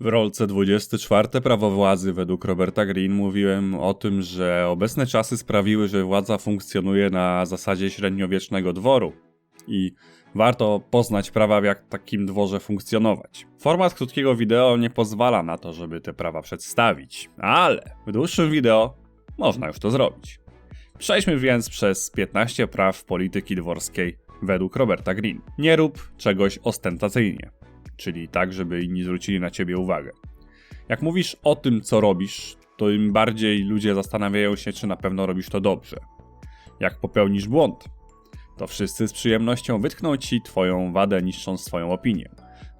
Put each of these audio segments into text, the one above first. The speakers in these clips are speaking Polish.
W rolce 24 prawo władzy według Roberta Green mówiłem o tym, że obecne czasy sprawiły, że władza funkcjonuje na zasadzie średniowiecznego dworu i warto poznać prawa, w jak takim dworze funkcjonować. Format krótkiego wideo nie pozwala na to, żeby te prawa przedstawić, ale w dłuższym wideo można już to zrobić. Przejdźmy więc przez 15 praw polityki dworskiej według Roberta Green. Nie rób czegoś ostentacyjnie czyli tak, żeby inni zwrócili na ciebie uwagę. Jak mówisz o tym, co robisz, to im bardziej ludzie zastanawiają się, czy na pewno robisz to dobrze. Jak popełnisz błąd, to wszyscy z przyjemnością wytkną ci twoją wadę, niszcząc twoją opinię.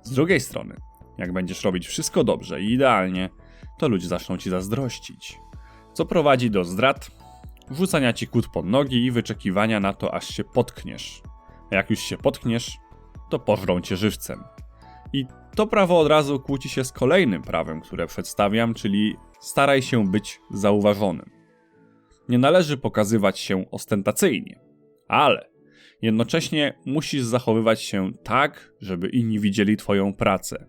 Z drugiej strony, jak będziesz robić wszystko dobrze i idealnie, to ludzie zaczną ci zazdrościć. Co prowadzi do zdrad, wrzucania ci kłód pod nogi i wyczekiwania na to, aż się potkniesz. A jak już się potkniesz, to pożrą cię żywcem. I to prawo od razu kłóci się z kolejnym prawem, które przedstawiam, czyli staraj się być zauważonym. Nie należy pokazywać się ostentacyjnie, ale jednocześnie musisz zachowywać się tak, żeby inni widzieli Twoją pracę.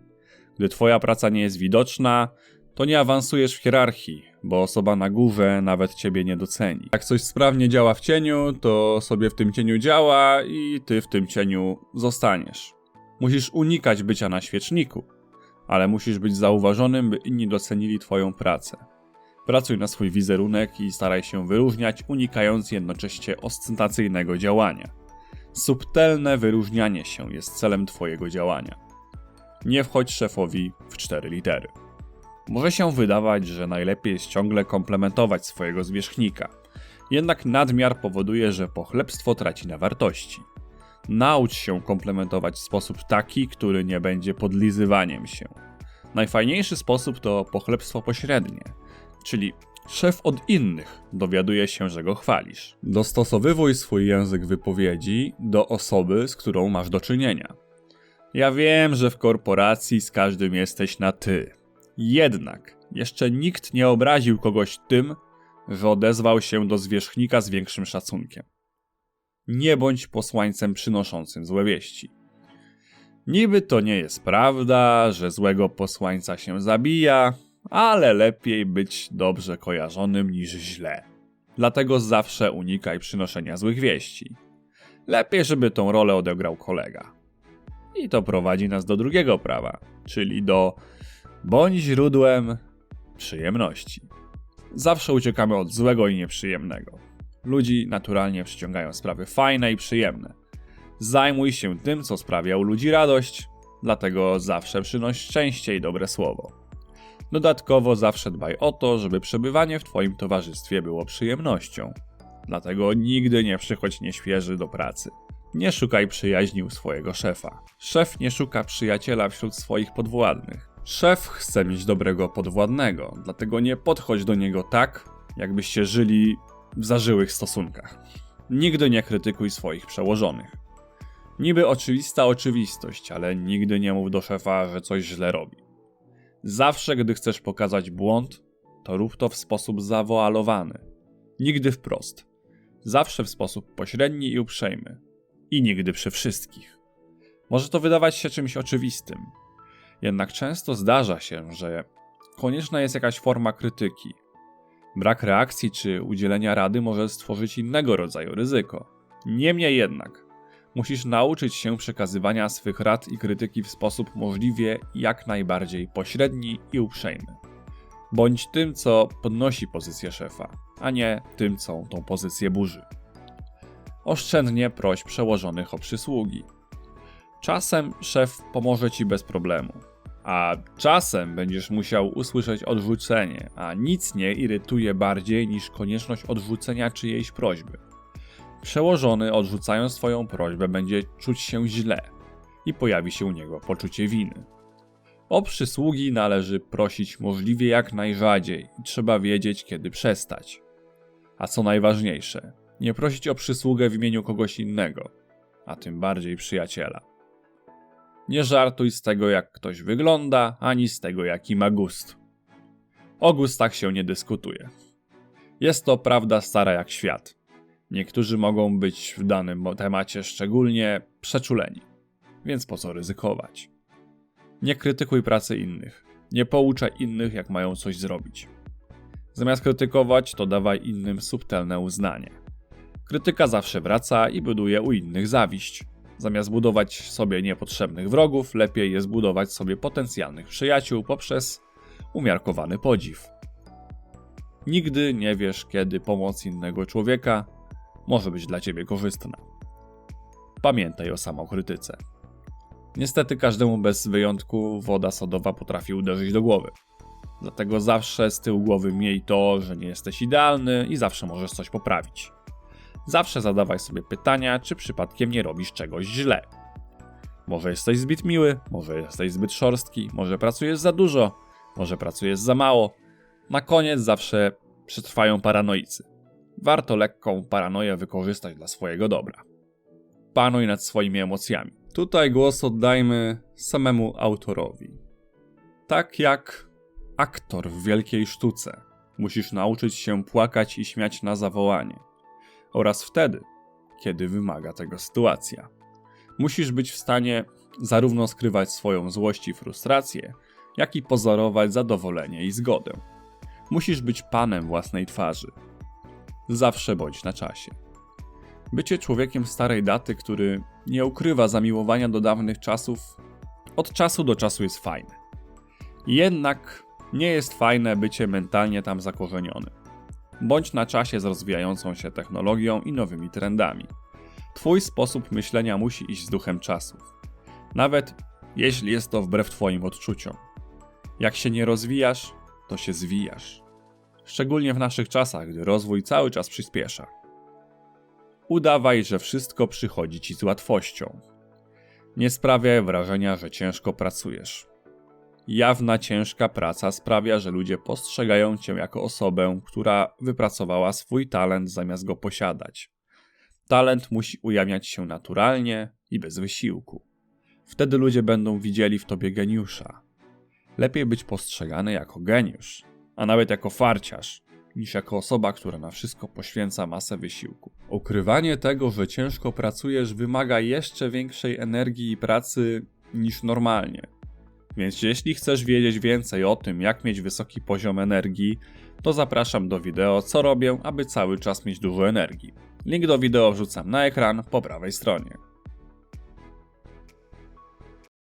Gdy Twoja praca nie jest widoczna, to nie awansujesz w hierarchii, bo osoba na górze nawet Ciebie nie doceni. Jak coś sprawnie działa w cieniu, to sobie w tym cieniu działa i Ty w tym cieniu zostaniesz. Musisz unikać bycia na świeczniku, ale musisz być zauważonym, by inni docenili Twoją pracę. Pracuj na swój wizerunek i staraj się wyróżniać, unikając jednocześnie ostentacyjnego działania. Subtelne wyróżnianie się jest celem Twojego działania. Nie wchodź szefowi w cztery litery. Może się wydawać, że najlepiej jest ciągle komplementować swojego zwierzchnika, jednak nadmiar powoduje, że pochlebstwo traci na wartości. Naucz się komplementować w sposób taki, który nie będzie podlizywaniem się. Najfajniejszy sposób to pochlebstwo pośrednie, czyli szef od innych dowiaduje się, że go chwalisz. Dostosowywuj swój język wypowiedzi do osoby, z którą masz do czynienia. Ja wiem, że w korporacji z każdym jesteś na ty. Jednak jeszcze nikt nie obraził kogoś tym, że odezwał się do zwierzchnika z większym szacunkiem nie bądź posłańcem przynoszącym złe wieści. Niby to nie jest prawda, że złego posłańca się zabija, ale lepiej być dobrze kojarzonym niż źle. Dlatego zawsze unikaj przynoszenia złych wieści. Lepiej, żeby tą rolę odegrał kolega. I to prowadzi nas do drugiego prawa, czyli do bądź źródłem przyjemności. Zawsze uciekamy od złego i nieprzyjemnego. Ludzi naturalnie przyciągają sprawy fajne i przyjemne. Zajmuj się tym, co sprawia u ludzi radość, dlatego zawsze przynoś szczęście i dobre słowo. Dodatkowo zawsze dbaj o to, żeby przebywanie w Twoim towarzystwie było przyjemnością. Dlatego nigdy nie przychodź nieświeży do pracy. Nie szukaj przyjaźni u swojego szefa. Szef nie szuka przyjaciela wśród swoich podwładnych. Szef chce mieć dobrego podwładnego, dlatego nie podchodź do niego tak, jakbyście żyli w zażyłych stosunkach. Nigdy nie krytykuj swoich przełożonych. Niby oczywista oczywistość, ale nigdy nie mów do szefa, że coś źle robi. Zawsze, gdy chcesz pokazać błąd, to rób to w sposób zawoalowany. Nigdy wprost. Zawsze w sposób pośredni i uprzejmy. I nigdy przy wszystkich. Może to wydawać się czymś oczywistym, jednak często zdarza się, że konieczna jest jakaś forma krytyki, Brak reakcji czy udzielenia rady może stworzyć innego rodzaju ryzyko. Niemniej jednak, musisz nauczyć się przekazywania swych rad i krytyki w sposób możliwie jak najbardziej pośredni i uprzejmy. Bądź tym, co podnosi pozycję szefa, a nie tym, co tą pozycję burzy. Oszczędnie proś przełożonych o przysługi. Czasem szef pomoże ci bez problemu, a czasem będziesz musiał usłyszeć odrzucenie, a nic nie irytuje bardziej niż konieczność odrzucenia czyjejś prośby. Przełożony, odrzucając Twoją prośbę, będzie czuć się źle i pojawi się u niego poczucie winy. O przysługi należy prosić możliwie jak najrzadziej i trzeba wiedzieć, kiedy przestać. A co najważniejsze, nie prosić o przysługę w imieniu kogoś innego, a tym bardziej przyjaciela. Nie żartuj z tego, jak ktoś wygląda, ani z tego, jaki ma gust. O gustach się nie dyskutuje. Jest to prawda stara jak świat. Niektórzy mogą być w danym temacie szczególnie przeczuleni, więc po co ryzykować? Nie krytykuj pracy innych. Nie pouczaj innych, jak mają coś zrobić. Zamiast krytykować, to dawaj innym subtelne uznanie. Krytyka zawsze wraca i buduje u innych zawiść. Zamiast budować sobie niepotrzebnych wrogów, lepiej jest budować sobie potencjalnych przyjaciół poprzez umiarkowany podziw. Nigdy nie wiesz, kiedy pomoc innego człowieka może być dla ciebie korzystna. Pamiętaj o samokrytyce. Niestety każdemu bez wyjątku woda sodowa potrafi uderzyć do głowy. Dlatego zawsze z tyłu głowy miej to, że nie jesteś idealny i zawsze możesz coś poprawić. Zawsze zadawaj sobie pytania, czy przypadkiem nie robisz czegoś źle. Może jesteś zbyt miły, może jesteś zbyt szorstki, może pracujesz za dużo, może pracujesz za mało. Na koniec zawsze przetrwają paranoicy. Warto lekką paranoję wykorzystać dla swojego dobra. Panuj nad swoimi emocjami. Tutaj głos oddajmy samemu autorowi. Tak jak aktor w wielkiej sztuce, musisz nauczyć się płakać i śmiać na zawołanie. Oraz wtedy, kiedy wymaga tego sytuacja. Musisz być w stanie zarówno skrywać swoją złość i frustrację, jak i pozorować zadowolenie i zgodę. Musisz być panem własnej twarzy. Zawsze bądź na czasie. Bycie człowiekiem starej daty, który nie ukrywa zamiłowania do dawnych czasów, od czasu do czasu jest fajne. Jednak nie jest fajne bycie mentalnie tam zakorzeniony. Bądź na czasie z rozwijającą się technologią i nowymi trendami. Twój sposób myślenia musi iść z duchem czasów. Nawet jeśli jest to wbrew Twoim odczuciom. Jak się nie rozwijasz, to się zwijasz. Szczególnie w naszych czasach, gdy rozwój cały czas przyspiesza. Udawaj, że wszystko przychodzi ci z łatwością. Nie sprawiaj wrażenia, że ciężko pracujesz. Jawna ciężka praca sprawia, że ludzie postrzegają cię jako osobę, która wypracowała swój talent zamiast go posiadać. Talent musi ujawniać się naturalnie i bez wysiłku. Wtedy ludzie będą widzieli w tobie geniusza. Lepiej być postrzegany jako geniusz, a nawet jako farciarz, niż jako osoba, która na wszystko poświęca masę wysiłku. Ukrywanie tego, że ciężko pracujesz, wymaga jeszcze większej energii i pracy niż normalnie. Więc jeśli chcesz wiedzieć więcej o tym, jak mieć wysoki poziom energii, to zapraszam do wideo, co robię, aby cały czas mieć dużo energii. Link do wideo wrzucam na ekran po prawej stronie.